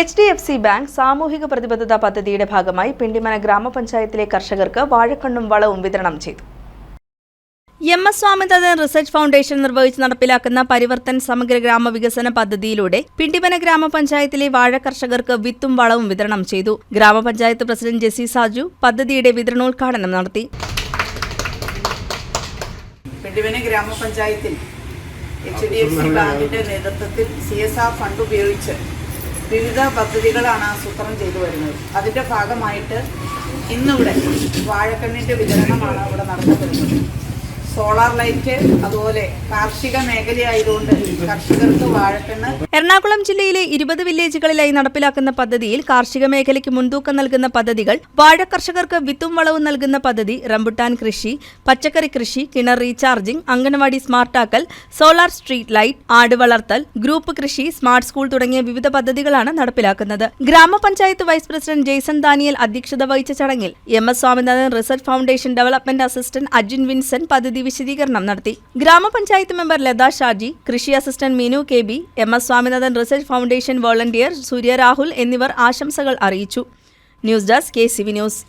H D F C bank സാമൂഹിക പ്രതിബദ്ധത പദ്ധതിയുടെ ഭാഗമായി പിണ്ടിമന ഗ്രാമപഞ്ചായത്തിലെ കർഷകർക്ക് വാഴക്കണ്ണും വളവും വിതരണം ചെയ്തു. M S Swaminathan research foundation നിർവഹിച്ച് നടപ്പിലാക്കുന്ന പരിവർത്തൻ സമഗ്ര ഗ്രാമവികസന പദ്ധതിയിലൂടെ പിണ്ടിമന ഗ്രാമപഞ്ചായത്തിലെ വാഴ കർഷകർക്ക് വിത്തും വളവും വിതരണം ചെയ്തു. ഗ്രാമപഞ്ചായത്ത് പ്രസിഡന്റ് ജെസി സാജു പദ്ധതിയുടെ വിതരണോദ്ഘാടനം നടത്തി. പിണ്ടിമന ഗ്രാമപഞ്ചായത്തിൽ എച്ച് ഡി എഫ് സി ബാങ്കിന്റെ നേതൃത്വത്തിൽ സി എസ് ആർ ഫണ്ട് ഉപയോഗിച്ച് വിവിധ പദ്ധതികളാണ് ആസൂത്രണം ചെയ്തു വരുന്നത്. അതിന്റെ ഭാഗമായിട്ട് ഇന്നിവിടെ വാഴക്കണ്ണിന്റെ വിതരണമാണ് ഇവിടെ നടന്നു വരുന്നത് സോളാർ ലൈറ്റ് അതുപോലെ കാർഷിക മേഖലയായതുകൊണ്ട് കർഷകർക്ക് വാഴക്കണ്ണ്. എറണാകുളം ജില്ലയിലെ ഇരുപത് വില്ലേജുകളിലായി നടപ്പിലാക്കുന്ന പദ്ധതിയിൽ കാർഷിക മേഖലയ്ക്ക് മുൻതൂക്കം നൽകുന്ന പദ്ധതികൾ വാഴ കർഷകർക്ക് വിത്തും വളവും നൽകുന്ന പദ്ധതി റംബുട്ടാൻ കൃഷി പച്ചക്കറി കൃഷി കിണർ റീചാർജിംഗ് അംഗനവാടി സ്മാർട്ടാക്കൽ സോളാർ സ്ട്രീറ്റ് ലൈറ്റ് ആട് വളർത്തൽ ഗ്രൂപ്പ് കൃഷി സ്മാർട്ട് സ്കൂൾ തുടങ്ങിയ വിവിധ പദ്ധതികളാണ് നടപ്പിലാക്കുന്നത്. ഗ്രാമപഞ്ചായത്ത് വൈസ് പ്രസിഡന്റ് ജെയ്സൺ ദാനിയൽ അധ്യക്ഷത വഹിച്ച ചടങ്ങിൽ M S Swaminathan research foundation development assistant Ajin Vinson പദ്ധതി വിശദീകരണം നടത്തി. ഗ്രാമപഞ്ചായത്ത് മെമ്പർ ലത ഷാജി കൃഷി assistant Meenu K B M S Swaminathan research foundation volunteer Surya Rahul എന്നിവർ ആശംസകൾ അറിയിച്ചു. News desk K C V news.